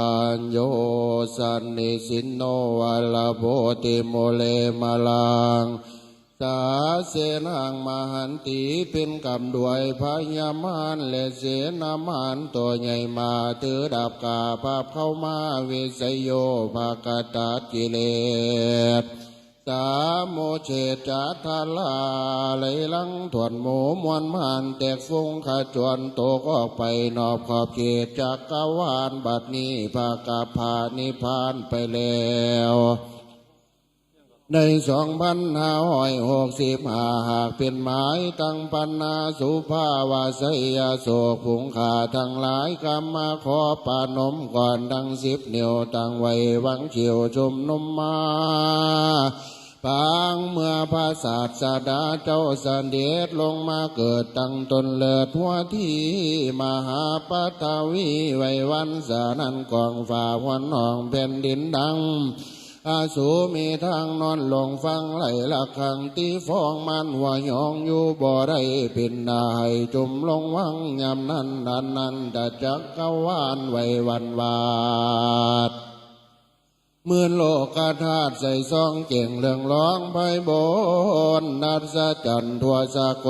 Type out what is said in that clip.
ปัญโยสันนิสินโนวัลโพติโมเลมาลังสาเสนังมหันตีเป็นกำด้วยพญามารและเสนามานตัวใหญ่มาถือดับกาภาพเข้ามาวิสยโยภากตัดกิเลสสา เชจัตทาลาไหลลังถวนหมูมวนมานแตกฟุ้งขจวนโตกออกไปนอกขอบเขตจักกรวาลบัดนี้ภากาพานิพานไปแล้วในสองพันห้าร้อยหกสิบห้าหากเป็นหมายตั้งปันนาสุภาวาสยาโศกผงขาทั้งหลายกรรมาขอปานมก่อนดังสิบเหนียวตั้งไว้วังเฉียวชุมนุมมา พระศาสดาเจ้าเสด็จลงมาเกิดตั้งตนเลิดหัวที่มหาปทวีไว้วันสานันกองฝ่าวันนองแผ่นดินดังอาสูมีทางนอนลงฟังไหลละขังตีฟองมันหัวยองอยู่บ่ได้เป็นนายจุมลงวังยำนั้นนันนันตะจักกวานไว้วันวาด เมื่นโลกธาตุใส่ซองเก่งเรื่องร้องไปบนนัดสะจันทั่วสาก